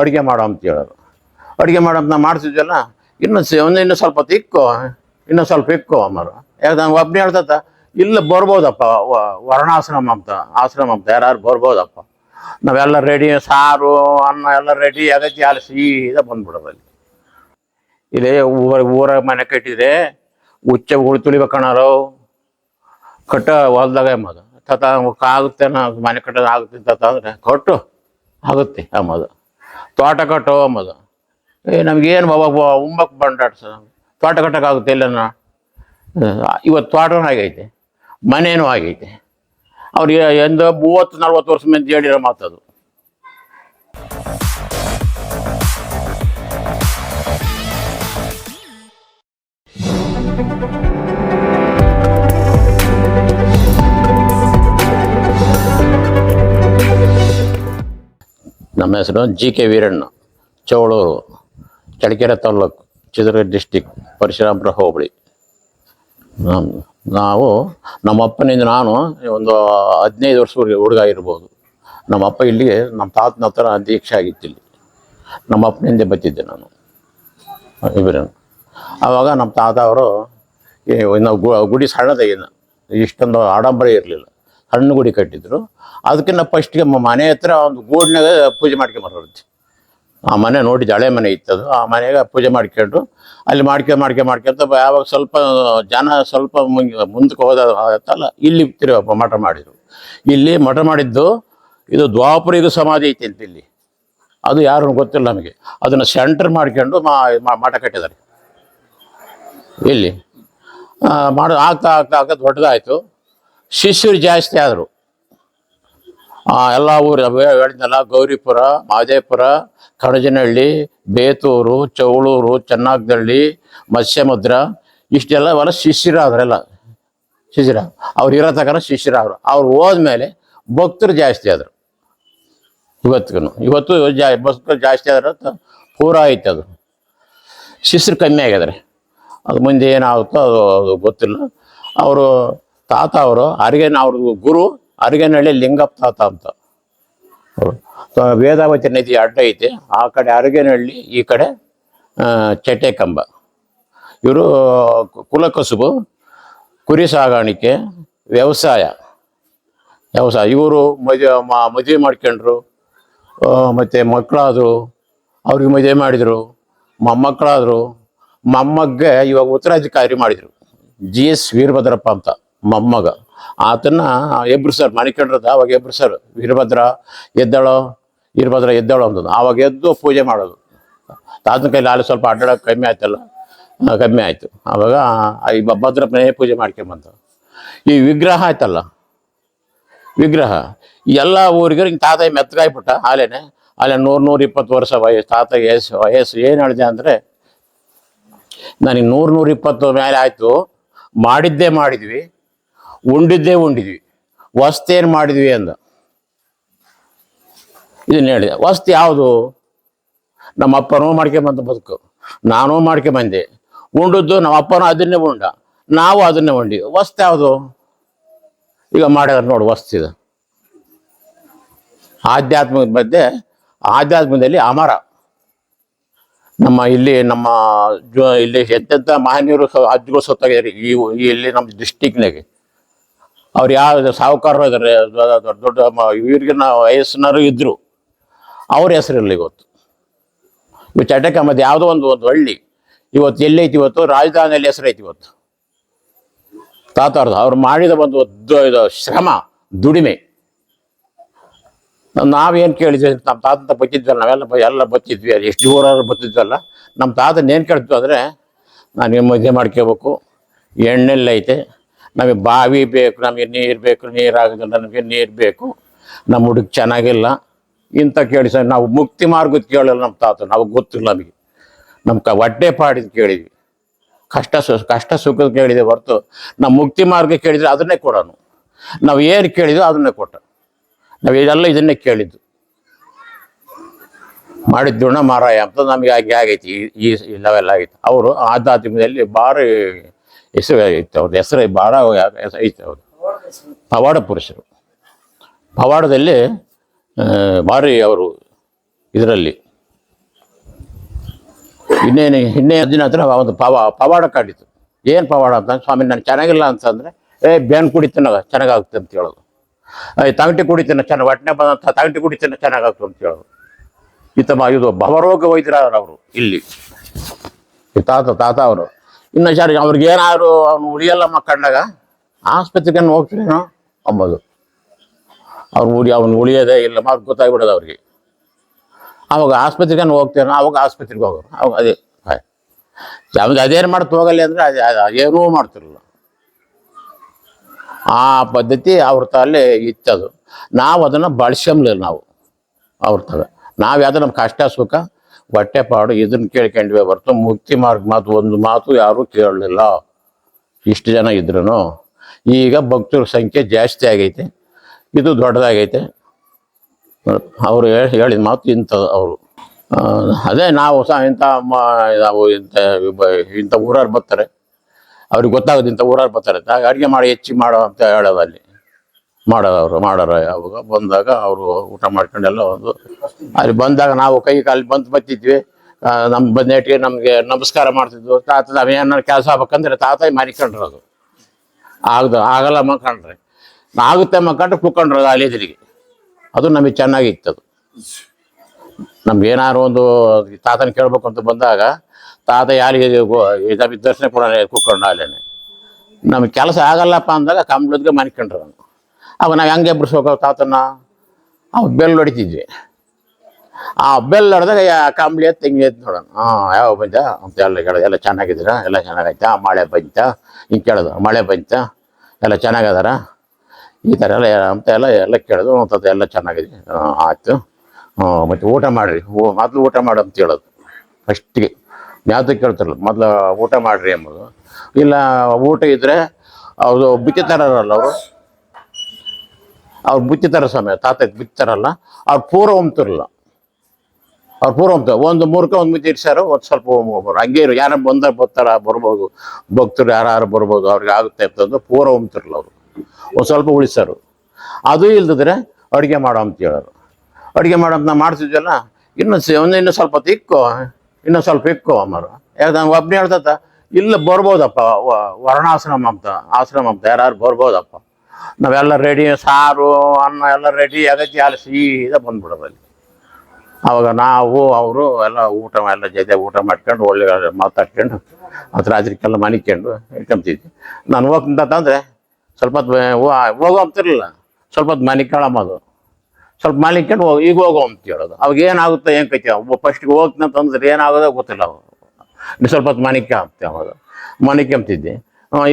ಅಡುಗೆ ಮಾಡೋ ಅಂತ ಹೇಳೋರು. ಅಡುಗೆ ಮಾಡೋ ಅಂತ ನಾವು ಮಾಡ್ತಿದ್ವಲ್ಲ ಇನ್ನು ಒಂದು ಇನ್ನು ಸ್ವಲ್ಪ ಹೊತ್ತು ಇಕ್ಕೋ, ಇನ್ನೂ ಸ್ವಲ್ಪ ಇಕ್ಕು ಅಮ್ಮರು. ಯಾಕೆ ನಾನು ಒಬ್ಬನೇ ಹೇಳ್ತತ್ತ ಇಲ್ಲ ಬರ್ಬೋದಪ್ಪ ವರ್ಣಾಶ್ರಮ ಅಂತ, ಆಶ್ರಮ ಅಂತ ಯಾರು ಬರ್ಬೋದಪ್ಪ. ನಾವೆಲ್ಲ ರೆಡಿ ಸಾರು, ಅನ್ನ ಎಲ್ಲ ರೆಡಿ ಅಗತ್ಯ ಅಲ್ಲಿ ಸೀದಾ ಬಂದ್ಬಿಡೋದು ಅಲ್ಲಿ. ಇದೇ ಊರ ಊರ ಮನೆ ಕಟ್ಟಿದ್ರೆ ಉಚ್ಚ ಉಳಿ ತುಳಿಬೇಕಣ್ಣಾರು ಕಟ್ಟ ಹೊಲ್ದಾಗ ಎಂಬುದು ತತ ಆಗುತ್ತೆ ಮನೆ ಕಟ್ಟೋದು ಆಗುತ್ತೆ ತತ ಅಂದರೆ, ಕಟ್ಟು, ಆಗುತ್ತೆ ಅಂಬುದು ತೋಟ ಕಟ್ಟೋ ಅಂಬೋದು. ನಮಗೇನು ಬಾಬಾ ಉಂಬಕ್ಕೆ ಬಂಡಾಡ್ಸ ತೋಟ ಕಟ್ಟೋಕ್ಕಾಗುತ್ತೆ ಇಲ್ಲನ? ಇವತ್ತು ತೋಟನೂ ಆಗೈತೆ, ಮನೇನೂ ಆಗೈತೆ. ಅವ್ರು ಎಂದ ಮೂವತ್ತು, ನಲ್ವತ್ತು ವರ್ಷ ಮಂದಿ ಹೇಳಿರೋ ಮಾತದು. ನಮ್ಮ ಹೆಸರು G K Veeranna, Chaulur, Challakere taluk Chitradurga district Parashurampura hobli. ನಾವು ನಮ್ಮ ಅಪ್ಪನಿಂದ ನಾನು ಒಂದು ಹದಿನೈದು ವರ್ಷವರೆಗೆ ಹುಡುಗ ಇರ್ಬೋದು ನಮ್ಮ ಅಪ್ಪ ಇಲ್ಲಿಗೆ ನಮ್ಮ ತಾತನ ಹತ್ರ ದೀಕ್ಷೆ ಆಗಿತ್ತು ಇಲ್ಲಿ ನಮ್ಮ ಅಪ್ಪನಿಂದ ಬತ್ತಿದ್ದೆ ನಾನು. ಇಬ್ಬರೇನು ಆವಾಗ ನಮ್ಮ ತಾತ ಅವರು ನಾವು ಗುಡಿ ಸಣ್ಣದಾಗಿನ ಇಷ್ಟೊಂದು ಆಡಂಬರ ಇರಲಿಲ್ಲ. ಸಣ್ಣ ಗುಡಿ ಕಟ್ಟಿದ್ರು. ಅದಕ್ಕಿಂತ ಫಸ್ಟ್ಗೆ ಮನೆ ಹತ್ರ ಒಂದು ಗೂಡಿನಾಗ ಪೂಜೆ ಮಾಡ್ಕೊಂಬರೋದು ಆ ಮನೆ ನೋಡಿ ಹಳೆ ಮನೆ ಇತ್ತದು. ಆ ಮನೆಗೆ ಪೂಜೆ ಮಾಡ್ಕೊಂಡು ಅಲ್ಲಿ ಮಾಡ್ಕೆ ಮಾಡ್ಕೊಂಡು ಮಾಡ್ಕೊಂತ ಯಾವಾಗ ಸ್ವಲ್ಪ ಜನ ಸ್ವಲ್ಪ ಮುಂದೆ ಮುಂದಕ್ಕೆ ಹೋದ ಆಯ್ತಲ್ಲ ಇಲ್ಲಿ ತಿರುಗಪ್ಪ ಮಠ ಮಾಡಿದರು. ಇಲ್ಲಿ ಮಠ ಮಾಡಿದ್ದು ಇದು ದ್ವಾಪುರಿಗ ಸಮಾಧಿ ಐತಿ ಅಂತ ಇಲ್ಲಿ. ಅದು ಯಾರು ಗೊತ್ತಿಲ್ಲ ನಮಗೆ. ಅದನ್ನು ಸೆಂಟರ್ ಮಾಡ್ಕೊಂಡು ಮಠ ಕಟ್ಟಿದ್ದಾರೆ. ಇಲ್ಲಿ ಮಾಡ ಆಗ್ತಾ ಆಗ್ತಾ ಆಗ್ತಾ ದೊಡ್ಡದಾಯಿತು. ಶಿಷ್ಯರು ಜಾಸ್ತಿ ಆದರು. ಎಲ್ಲ ಊರು ಹೇಳಿದ್ನಲ್ಲ, ಗೌರಿಪುರ, ಮಾದೇಪುರ ಕಣಜನಹಳ್ಳಿ ಬೇತೂರು, ಚೌಳೂರು ಚೆನ್ನಾಗದಳ್ಳಿ ಮತ್ಸ್ಯಮುದ್ರ, ಇಷ್ಟೆಲ್ಲ ಅವೆಲ್ಲ ಶಿಷ್ಯರಾದ್ರೆಲ್ಲ. ಶಿಷ್ಯರ, ಅವ್ರು ಇರೋ ತನಕ ಅವರು ಅವ್ರು ಹೋದ್ಮೇಲೆ ಭಕ್ತರು ಜಾಸ್ತಿ ಆದರು. ಇವತ್ತಿಗೂ ಇವತ್ತು ಜಾ, ಭಕ್ತರು ಜಾಸ್ತಿ ಆದ್ರೆ ಪೂರ ಆಯ್ತು ಅದು. ಶಿಷ್ಯರು ಕಮ್ಮಿ ಆಗಿದ್ದಾರೆ. ಅದು ಮುಂದೆ ಏನಾಗುತ್ತೋ ಅದು ಅದು ಗೊತ್ತಿಲ್ಲ. ಅವರು ತಾತ ಅವರು ಅರಿಗೇನ ಅವ್ರದ್ದು ಗುರು ಅರಿಗೇನಹಳ್ಳಿ ಲಿಂಗಪ್ಪ ತಾತ ಅಂತ. ವೇದಾವತಿ ನದಿ ಅಡ್ಡ ಐತೆ. ಆ ಕಡೆ ಅರಿಗೇನಹಳ್ಳಿ ಈ ಕಡೆ ಆ, ಚಟ್ಟೆ ಕಂಬ ಇವರು ಕುಲಕಸುಬು ಕುರಿ ಸಾಗಾಣಿಕೆ ವ್ಯವಸಾಯ. ವ್ಯವಸಾಯ. ಇವರು ಮದುವೆ ಮದುವೆ ಮಾಡ್ಕೊಂಡ್ರು. ಮತ್ತೆ ಮಕ್ಕಳಾದರು ಅವ್ರಿಗೆ ಮದುವೆ ಮಾಡಿದರು ಮೊಮ್ಮಕ್ಕಳಾದರು. ಮೊಮ್ಮಗ್ಗೆ ಇವಾಗ ಉತ್ತರಾಧಿಕಾರಿ ಮಾಡಿದರು. ಜಿ ಎಸ್ ವೀರಭದ್ರಪ್ಪ ಅಂತ. ಮೊಮ್ಮಗ. ಆತನ ಎಬ್ರಿಸರ್ ಆವಾಗ ಅವಾಗ ಎಬ್ರಿಸರ್ ವೀರಭದ್ರ ಎದ್ದಳೋ, ವೀರಭದ್ರ ಎದ್ದಳು ಅಂತಂದು ಆವಾಗ ಎದ್ದು ಪೂಜೆ ಮಾಡೋದು. ತಾತನ ಕೈಲಿ ಅಲ್ಲಿ ಸ್ವಲ್ಪ ಅಡ್ಡಾಡೋಕೆ ಕಮ್ಮಿ ಆಯ್ತಲ್ಲ. ಕಮ್ಮಿ ಆಯಿತು. ಆವಾಗ ಈ ಭದ್ರಪ್ಪನೇ ಪೂಜೆ ಮಾಡ್ಕೊಂಬಂತ ಈ ವಿಗ್ರಹ ಆಯ್ತಲ್ಲ. ವಿಗ್ರಹ. ಎಲ್ಲ ಊರಿಗೆ ಹಿಂಗೆ ತಾತ ಮೆತ್ತಗಾಯ್ಬಿಟ್ಟ ಆಲೇನೆ ಆಲೆ ನೂರು, ನೂರ ಇಪ್ಪತ್ತು ವರ್ಷ ವಯಸ್ಸು ತಾತ ವಯಸ್ಸು ವಯಸ್ಸು ಏನು ಹೇಳಿದೆ ಅಂದರೆ, ನನಗೆ ನೂರು, ನೂರ ಇಪ್ಪತ್ತು ಮೇಲೆ ಆಯಿತು. ಮಾಡಿದ್ದೇ ಮಾಡಿದ್ವಿ. ಉಂಡಿದ್ದೇ ಉಂಡಿದ್ವಿ. ವಸ್ತೇನು ಮಾಡಿದ್ವಿ ಅಂದ. ಇದನ್ನ ಹೇಳಿದೆ. ವಸ್ತು ಯಾವುದು? ನಮ್ಮ ಅಪ್ಪನೂ ಮಾಡ್ಕೊಂಬಂದ ಬದುಕು. ನಾನೂ ಮಾಡ್ಕೊಂಬಂದೆ ಉಂಡದ್ದು ನಮ್ಮ ಅಪ್ಪನೂ ಅದನ್ನೇ ಉಂಡ. ನಾವು ಅದನ್ನೇ ಉಂಡಿ. ವಸ್ತು ಯಾವುದು? ಈಗ ಮಾಡಿದ್ರೆ ವಸ್ತು ಇದು. ಆಧ್ಯಾತ್ಮದ ಮಧ್ಯೆ, ಆಧ್ಯಾತ್ಮದಲ್ಲಿ ಅಮರ. ನಮ್ಮ ಇಲ್ಲಿ ನಮ್ಮ ಇಲ್ಲಿ ಎಂತೆಂಥ ಮಹನೀಯರು ಅಜ್ಜಿಗಳು ಸತ್ತಾಗಿದ್ದಾರೆ. ಈ ಇಲ್ಲಿ ನಮ್ಮ ಡಿಸ್ಟಿಕ್ನಾಗೆ ಅವ್ರು ಯಾವ ಸಾಹುಕಾರರು ಇದ್ದಾರೆ ದೊಡ್ಡ ದೊಡ್ಡ ಇವ್ರಿಗಿನ್ನ ವಯಸ್ಸಿನವರು ಇದ್ದರು ಅವ್ರ ಹೆಸರಿಲ್ಲ ಇವತ್ತು. ಇವು ಚಟಕ ಮತ್ತೆ ಯಾವುದೋ ಒಂದು ಒಂದು ಹಳ್ಳಿ. ಇವತ್ತು ಎಲ್ಲೈತಿ ಇವತ್ತು? ರಾಜಧಾನಿಯಲ್ಲಿ ಹೆಸರೈತಿ ಇವತ್ತು. ತಾತಾರ್ದು, ಅವ್ರು ಮಾಡಿದ ಒಂದು ಇದು ಶ್ರಮ, ದುಡಿಮೆ. ನಾವೇನು ಕೇಳಿದ್ವಿ ನಮ್ಮ ತಾತಂತ ಬತ್ತಿದ್ವಲ್ಲ, ನಾವೆಲ್ಲ ಎಲ್ಲ ಬಚ್ಚಿದ್ವಿ ಎಷ್ಟು ಜೋರಾದ್ರು ಬತ್ತಿದ್ವಲ್ಲ. ನಮ್ಮ ತಾತನ ಏನು ಕೇಳ್ತೀವಿ ಅಂದರೆ, ನಾನು ಮದುವೆ ಮಾಡ್ಕೋಬೇಕು ಎಣ್ಣೆಲ್ಲ ಐತೆ ನಮಗೆ ಬಾವಿ ಬೇಕು, ನಮಗೆ ನೀರು ಬೇಕು ನೀರಾಗಲ್ಲ ನಮಗೆ ನೀರು ಬೇಕು. ನಮ್ಮ ಹುಡುಗ ಚೆನ್ನಾಗಿಲ್ಲ. ಇಂಥ ಕೇಳಿ ಸರ್, ನಾವು ಮುಕ್ತಿ ಮಾರ್ಗದ ಕೇಳಲ್ಲ ನಮ್ಮ ತಾತ ನಾವು ಗೊತ್ತಿಲ್ಲ ನಮಗೆ. ನಮ್ಮ ಕ ಹೊಟ್ಟೆ ಪಾಡಿದ್ ಕೇಳಿದ್ವಿ. ಕಷ್ಟ ಸು, ಕಷ್ಟ ಸುಖದ ಕೇಳಿದೆ ಹೊರತು ನಾವು ಮುಕ್ತಿ ಮಾರ್ಗ ಕೇಳಿದರೆ ಅದನ್ನೇ ಕೊಡೋನು. ನಾವು ಏನು ಕೇಳಿದ್ವಿ ಅದನ್ನೇ ಕೊಟ್ಟ. ನಾವು ಇದೆಲ್ಲ ಇದನ್ನೇ ಕೇಳಿದ್ದು. ಮಾಡಿದ್ದು ಮಾರಾಯ ಅಂತ ನಮಗೆ ಹಾಗೆ ಆಗೈತಿ ಈ- ಲೆವೆಲ್ ಆಗೈತಿ ಅವರು ಆಧ್ಯಾತ್ಮದಲ್ಲಿ ಭಾರಿ ಹೆಸರು ಇತ್ತು ಅವ್ರದ್ದು ಹೆಸರು ಭಾಳ ಐತೆ ಅವರು ಪವಾಡ ಪುರುಷರು. ಪವಾಡದಲ್ಲಿ ಭಾರಿ ಅವರು ಇದರಲ್ಲಿ. ಇನ್ನೇನು, ಇನ್ನೇ ದಿನ ಹತ್ರ ಒಂದು ಪವ, ಪವಾಡ ಕಾಡಿತು ಏನು ಪವಾಡ ಅಂತ ಸ್ವಾಮಿ ನಾನು ಚೆನ್ನಾಗಿಲ್ಲ ಅಂತಂದರೆ, ಏ, ಬೇನ್ ಕುಡಿತೀನ ಚೆನ್ನಾಗಾಗುತ್ತೆ ಅಂತ ಹೇಳೋದು. ತಂಗಟಿ ಕುಡಿತೀನ ಚೆನ್ನಾಗಿ ಒಟ್ಟನೆ ಬಂದಂಥ ತಂಗಟಿ ಕುಡಿತೀನ ಚೆನ್ನಾಗಾಗ್ತದೆ ಅಂತ ಹೇಳೋದು. ಈತ ಇದು ಭವರೋಗ ವೈದ್ಯರಾದ್ರವರು ಇಲ್ಲಿ. ತಾತ ತಾತ ಅವರು. ಇನ್ನು ಸರಿ ಅವ್ರಿಗೆ ಏನಾದ್ರು ಅವ್ನು ಉಳಿಯಲ್ಲಮ್ಮ ಕಂಡಾಗ? ಆಸ್ಪತ್ರೆಗೆ ಹೋಗ್ತೀನೋ ಅಂಬೋದು. ಅವ್ರು ಉಳಿ ಅವ್ನು ಉಳಿಯೋದೇ ಇಲ್ಲ ಅವ್ರಿಗೆ ಗೊತ್ತಾಗ್ಬಿಡೋದು ಅವ್ರಿಗೆ. ಅವಾಗ ಆಸ್ಪತ್ರೆಗೆ ಹೋಗ್ತೇನೋ ಅವಾಗ ಆಸ್ಪತ್ರೆಗೆ ಹೋಗೋರು. ಅವಾಗ ಅದೇ, ಹಾಯ್. ಅವ್ನಿಗೆ ಅದೇನು ಮಾಡ್ತು ಹೋಗಲ್ಲ ಅಂದರೆ ಅದೇ ಏನೂ ಮಾಡ್ತಿರಲಿಲ್ಲ. ಆ ಪದ್ಧತಿ ಅವ್ರ ತಲೆ ಇತ್ತದು. ನಾವು ಅದನ್ನು ಬಳಸಲಿಲ್ಲ ನಾವು. ಅವ್ರ ತಗ ನಾವು ಯಾವ್ದು ನಮ್ಮ ಕಷ್ಟ ಸುಖ ಹೊಟ್ಟೆ ಪಾಡು, ಇದನ್ನು ಕೇಳ್ಕೊಂಡ್ವಿ ಹೊರತು ಮುಕ್ತಿ ಮಾರ್ಗ ಮಾತು, ಒಂದು ಮಾತು ಯಾರೂ ಕೇಳಲಿಲ್ಲ. ಇಷ್ಟು ಜನ ಇದ್ರೂ ಈಗ ಭಕ್ತರ ಸಂಖ್ಯೆ ಜಾಸ್ತಿ ಆಗೈತೆ. ಇದು ದೊಡ್ಡದಾಗೈತೆ. ಅವರು ಹೇಳಿದ ಮಾತು ಇಂಥದ್ದು ಅವರು. ಅದೇ ನಾವು ಸಹ ಇಂಥ ನಾವು ಇಂಥ ಇಂಥ ಊರಾರು ಬರ್ತಾರೆ. ಅವ್ರಿಗೆ ಗೊತ್ತಾಗೋದು ಇಂಥ ಊರಾರು ಬರ್ತಾರೆ. ಅಡುಗೆ ಮಾಡಿ ಹೆಚ್ಚಿಗೆ ಮಾಡೋ ಅಂತ ಹೇಳೋದು ಅಲ್ಲಿ. ಮಾಡೋರು ಮಾಡೋರು ಅವಾಗ ಬಂದಾಗ ಅವರು ಊಟ ಮಾಡ್ಕೊಂಡೆಲ್ಲ ಒಂದು ಅಲ್ಲಿ ಬಂದಾಗ ನಾವು ಕೈ ಕಾಲು ಬಂದು ಬತ್ತಿದ್ವಿ. ನಮ್ಮ ಬಂದೇಟಿಗೆ ನಮಗೆ ನಮಸ್ಕಾರ ಮಾಡ್ತಿದ್ವು. ತಾತ ಏನಾರು ಕೆಲಸ ಆಗ್ಬೇಕಂದ್ರೆ ತಾತ ಮರಿಕೊಂಡ್ರು ಅದು. ಆಗದು ಆಗಲ್ಲ ಮಕ್ಕಂಡ್ರೆ ಆಗುತ್ತೆ ಮಕ್ಕಂಡ್ರೆ ಕುತ್ಕೊಂಡ್ರು ಅಲ್ಲಿ ಎದುರಿಗೆ. ಅದು ನಮಗೆ ಚೆನ್ನಾಗಿತ್ತು ಅದು. ನಮ್ಗೆ ಏನಾದ್ರು ಒಂದು ತಾತನ ಕೇಳ್ಬೇಕು ಅಂತ ಬಂದಾಗ ತಾತ ಯಾರಿಗೆ ದರ್ಶನ ಕೂಡ ಕುಕ್ಕೊಂಡ ಅಲ್ಲೇನೆ. ನಮಗೆ ಕೆಲಸ ಆಗಲ್ಲಪ್ಪ ಅಂದಾಗ ಕಂಬ್ಳದ್ಗೆ ಮನಿಕೊಂಡ್ರು ಅವಾಗ ನಾವು ಹೆಂಗೆ ಎಬ್ಬಿಸ್ಬೇಕು ತಾತನ ಅವು ಬೆಲ್ಲು ಹೊಡಿತಿದ್ವಿ. ಆ ಬೆಲ್ ಹೊಡೆದಾಗ ಕಾಂಬ್ಲಿ ಎತ್ತು ಹಿಂಗೆ ಎತ್ತು ನೋಡೋಣ. ಹಾಂ ಯಾವ ಬಂತ? ಅಂತ ಎಲ್ಲ ಕೇಳೋದು. ಎಲ್ಲ ಚೆನ್ನಾಗಿದ್ದೀರಾ? ಎಲ್ಲ ಚೆನ್ನಾಗೈತಾ? ಮಳೆ ಬಂತಾ? ಹಿಂಗೆ ಕೇಳೋದು. ಮಳೆ ಬಂತ? ಎಲ್ಲ ಚೆನ್ನಾಗದಾರ? ಈ ಥರ ಎಲ್ಲ ಅಂತ ಎಲ್ಲ ಎಲ್ಲ ಕೇಳೋದು. ಅಂತದ್ದು ಎಲ್ಲ ಚೆನ್ನಾಗಿದೆ. ಆಯಿತು. ಮತ್ತು ಊಟ ಮಾಡಿರಿ. ಓ, ಮೊದಲು ಊಟ ಮಾಡು ಅಂತ ಹೇಳೋದು. ಫಸ್ಟಿಗೆ. ಯಾವ್ದಕ್ಕೆ ಕೇಳ್ತಿರಲ್ಲ? ಮೊದಲು ಊಟ ಮಾಡಿರಿ ಎಂಬುದು. ಇಲ್ಲ, ಊಟ ಇದ್ದರೆ ಅವರು ಬುತ್ತಿ ತರಲ್ಲ ಅವರು? ಅವ್ರು ಬುತ್ತಿ ತರ ಸಮಯ. ತಾತ ಬುತ್ತಿ ತರಲ್ಲ. ಅವ್ರು ಪೂರ ಹೊಮ್ತಿರಲ್ಲ ಅವ್ರು ಪೂರ ಹೊಮ್ತಾರೆ ಒಂದು ಮೂರ್ಕ ಒಂದು ಮಿತಿ ಇರ್ಸಾರು ಒಂದು ಸ್ವಲ್ಪ ಹಂಗೆ ಇರು. ಯಾರು ಬಂದ ಬರ್ತಾರ, ಬರ್ಬೋದು. ಭಕ್ತರು ಯಾರು ಬರ್ಬೋದು, ಅವ್ರಿಗೆ ಆಗುತ್ತೆ ಅಂತಂದು ಪೂರ ಹೊಮ್ತಿರಲ್ಲ ಅವರು. ಒಂದು ಸ್ವಲ್ಪ ಉಳಿಸಾರು ಅದು ಇಲ್ದಿದ್ರೆ ಅಡುಗೆ ಮಾಡೋ ಅಂತ ಹೇಳೋರು. ಅಡುಗೆ ಮಾಡೋ ಅಂತ ನಾವು ಮಾಡ್ತಿದ್ವಲ್ಲ ಸೇ, ಒಂದು ಇನ್ನೂ ಸ್ವಲ್ಪ ಹೊತ್ತು ಇಕ್ಕೋ ಇನ್ನೂ ಸ್ವಲ್ಪ ಇಕ್ಕೋ ಅಮ್ಮರು. ಯಾಕೆ ನಾನು ಒಬ್ಬನೇ ಹೇಳ್ತತ್ತ ಇಲ್ಲ, ಬರ್ಬೋದಪ್ಪ. ವರ್ಣಾಶ್ರಮ ಅಂತ, ಆಶ್ರಮ ಅಂತ. ಯಾರು ಬರ್ಬೋದಪ್ಪ. ನಾವೆಲ್ಲ ರೆಡಿ ಸಾರು, ಅನ್ನ ಎಲ್ಲ ರೆಡಿ ಅಗತ್ಯ ಅಲ್ಲಿ ಸೀದಾ ಬಂದ್ಬಿಡೋದು ಅಲ್ಲಿ. ಅವಾಗ ನಾವು, ಅವರು ಎಲ್ಲ ಊಟ ಎಲ್ಲ ಜೊತೆ ಊಟ ಮಾಡ್ಕೊಂಡು ಒಳ್ಳೆ ಮಾತಾಡ್ಕೊಂಡು ಮತ್ತು ರಾತ್ರಿಗೆಲ್ಲ ಮನಿಕೊಂಡು ಇಟ್ಕೊಂತಿದ್ವಿ ನಾನು ಹೋಗ್ತಂದ್ರೆ ಸ್ವಲ್ಪ ಹೋಗೋ ಅಂತಿರಲಿಲ್ಲ ಸ್ವಲ್ಪ ಹೊತ್ತು ಮನಿಕೊಳ್ಳೋದು ಸ್ವಲ್ಪ ಮಲಿಕೊಂಡು ಹೋಗಿ, ಈಗ ಹೋಗೋ ಅಂತ ಹೇಳೋದು. ಅವಾಗ ಏನಾಗುತ್ತೆ, ಏನು ಕೈತಿ ಒಬ್ಬ ಫಸ್ಟ್ಗೆ ಹೋಗ್ತಂತಂದ್ರೆ ಏನಾಗೋದೋ ಗೊತ್ತಿಲ್ಲ ಇನ್ನು ಸ್ವಲ್ಪ ಹೊತ್ತು ಮನಿಕೆ ಆಗ್ತೆ ಅವಾಗ. ಮನಿಕೆಂಬ್ತಿದ್ದೆ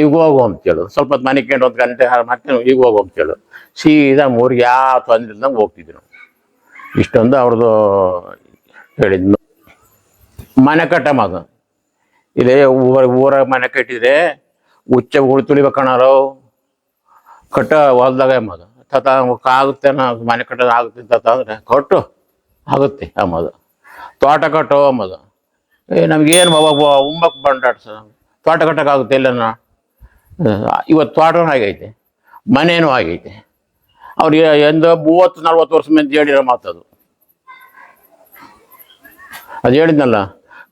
ಈಗ ಹೋಗೋ ಅಂತ ಹೇಳೋದು. ಸ್ವಲ್ಪ ಹೊತ್ತು ಮನಿಕೊಂಡು ಒಂದು ಗಂಟೆ ಮಾಡ್ಕೊಂಡು ಈಗ ಹೋಗೋ ಅಂತ ಹೇಳೋದು. ಸೀದಾ ಮೂರಿಗೆ ಯಾವ ತೊಂದ್ರೆ ಇಲ್ದಂಗೆ ಹೋಗ್ತಿದ್ವಿ ನಾವು. ಇಷ್ಟೊಂದು ಅವ್ರದ್ದು ಹೇಳಿದ್ನು. ಮನೆ ಕಟ್ಟ ಮಗ. ಇದೇ ಊರ ಊರ ಮನೆ ಕಟ್ಟಿದ್ರೆ ಉಚ್ಚ ಹುಳು ತುಳಿಬೇಕಣ್ಣಾರು ಕಟ್ಟ ಹೊಲ್ದಾಗ ಮಗ. ತತ ಆಗುತ್ತೆ ಮನೆ ಕಟ್ಟೋದು ಆಗುತ್ತೆ ತತ ಅಂದರೆ ಕಟ್ಟು ಆಗುತ್ತೆ ಅಮ್ಮದು ತೋಟ ಕಟ್ಟೋ ಏ, ನಮಗೇನು ಉಂಬಕ್ಕೆ ಬಂಡಾಡ್ಸ ತೋಟ ಕಟ್ಟೋಕ್ಕಾಗುತ್ತೆ ಇಲ್ಲನ ಇವತ್ತು ತೋಟನೂ ಆಗೈತೆ. ಮನೇನೂ ಆಗೈತೆ. ಅವ್ರಿಗೆ ಎಂದು ಮೂವತ್ತು, ನಲ್ವತ್ತು ವರ್ಷ ಮೇಲೆ ಹೇಳಿರೋ ಮಾತದು. ಅದು ಹೇಳಿದ್ನಲ್ಲ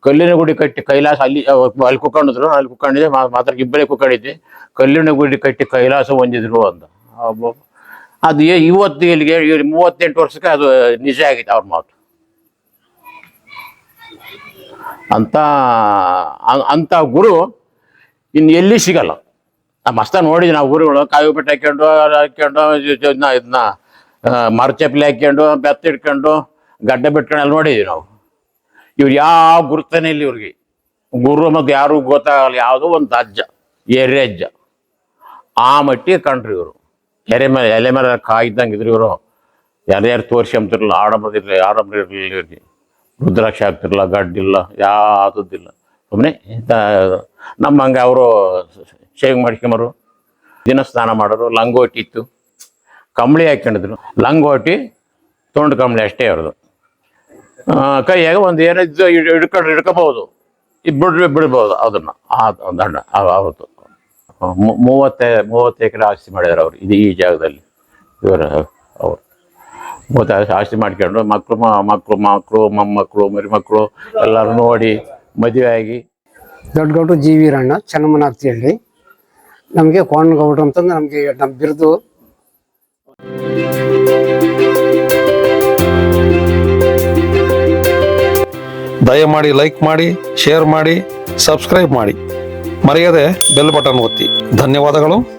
ಕಲ್ಲಿನ ಗುಡಿ ಕಟ್ಟಿ ಕೈಲಾಸ ಅಲ್ಲಿ ಅಲ್ಲಿ ಕುತ್ಕೊಂಡಿದ್ರು ಅಲ್ಲಿ ಕುತ್ಕೊಂಡಿದ್ದೆ ಮಾತ್ರ ಇಬ್ಬರೇ ಕುತ್ಕೊಂಡಿದ್ದೆ ಕಲ್ಲಿನ ಗುಡಿ ಕಟ್ಟಿ ಕೈಲಾಸ ಹೊಂದಿದ್ರು ಅಂತ. ಅದು ಇವತ್ತು ಇಲ್ಲಿಗೆ ಮೂವತ್ತೆಂಟು ವರ್ಷಕ್ಕೆ ಅದು ನಿಜ ಆಗಿದೆ ಅವ್ರ ಮಾತು. ಅಂತ ಅಂತ ಗುರು ಇನ್ನು ಎಲ್ಲಿ ಸಿಗಲ್ಲ. ನಮ್ಮ ಅಸ್ತ ನೋಡಿದ್ವಿ ನಾವು ಊರುಗಳು ಬೆಟ್ಟ ಹಾಕ್ಕೊಂಡು ಹಾಕೊಂಡು ಹಾಕ್ಕೊಂಡು ಇದನ್ನ ಮರ ಮರಚಪ್ಪಲಿ ಹಾಕ್ಕೊಂಡು ಬೆತ್ತ ಇಟ್ಕೊಂಡು, ಗಡ್ಡ ಬಿಟ್ಕೊಂಡು ಅಲ್ಲಿ ನೋಡಿದ್ವಿ ನಾವು. ಇವ್ರು ಯಾವ ಗುರುತನೇ ಇಲ್ಲ ಇವ್ರಿಗೆ. ಗುರು ಮತ್ತು ಯಾರು ಗೊತ್ತಾಗಲ್ಲ, ಯಾವುದೋ ಒಂದು ಅಜ್ಜ, ಎರೆ ಅಜ್ಜ. ಆ ಮಟ್ಟಿಗೆ ಕಂಡ್ರಿ ಇವರು. ಎರೆ ಮೇಲೆ, ಎಲೆ ಮೇಲೆ ಇದ್ರು ಇವರು. ಯಾರು ಯಾರು ತೋರಿಸಿ ತೋರಿಸ್ಕೊಂತಿರಲಿಲ್ಲ ಆಡಂಬರಿರಲಿಲ್ಲ ಆಡಂಬರ ಇರಲಿಲ್ಲ ಇವ್ರಿಗೆ. ರುದ್ರಾಕ್ಷಿ ಆಗ್ತಿರಲಿಲ್ಲ ಗಡ್ಡಿಲ್ಲ ಯಾವುದಿಲ್ಲ ಸುಮ್ಮನೆ ನಮ್ಮ ಹಂಗೆ ಅವರು ಶೇವಿಂಗ್ ಮಾಡ್ಕೊಂಬರು ದಿನ ಸ್ನಾನ ಮಾಡೋರು ಲಂಗೋಟಿ ಇತ್ತು. ಕಂಬಳಿ ಹಾಕ್ಕೊಂಡಿದ್ರು. ಲಂಗೋಟಿ ತೊಂಡು ಕಂಬಳಿ ಅಷ್ಟೇ ಅವ್ರದ್ದು. ಕೈಯಾಗ ಒಂದು ಏನಿದ್ದು ಹಿಡ್- ಹಿಡ್ಕೊಂಡು ಹಿಡ್ಕೋಬಹುದು. ಬಿಡ್, ಬಿಡ್ಬೋದು ಅದನ್ನು. ಆ ಹಣ್ಣು ಅವತ್ತು. ಮೂವತ್ತೇ, ಮೂವತ್ತು ಎಕರೆ ಆಸ್ತಿ ಮಾಡಿದ್ರು ಅವರು. ಇದು ಈ ಜಾಗದಲ್ಲಿ. ಇವರ, ಅವರು. ಮೂವತ್ತು ಆಸ್ತಿ ಮಾಡ್ಕೊಂಡು ಮಕ್ಕಳು ಮಕ್ಕಳು ಮಕ್ಕಳು ಮೊಮ್ಮಕ್ಕಳು ಮರಿಮಕ್ಕಳು ಎಲ್ಲರೂ ನೋಡಿ ಮದುವೆ ಆಗಿ. ದೊಡ್ಡ ಗೌಡ್ರು ಜಿ ವೀರಣ್ಣ ಚೆನ್ನಮ್ಮನಾಗ್ತಿಹಳ್ಳಿ ನಮಗೆ ಕೋಣಗೌಡ್ರು ಅಂತಂದು ನಮಗೆ ನಮ್ಮ ಬಿರುದು. ದಯಮಾಡಿ ಲೈಕ್ ಮಾಡಿ, ಶೇರ್ ಮಾಡಿ, ಸಬ್ಸ್ಕ್ರೈಬ್ ಮಾಡಿ. ಮರೆಯದೆ ಬೆಲ್ ಬಟನ್ ಒತ್ತಿ. ಧನ್ಯವಾದಗಳು.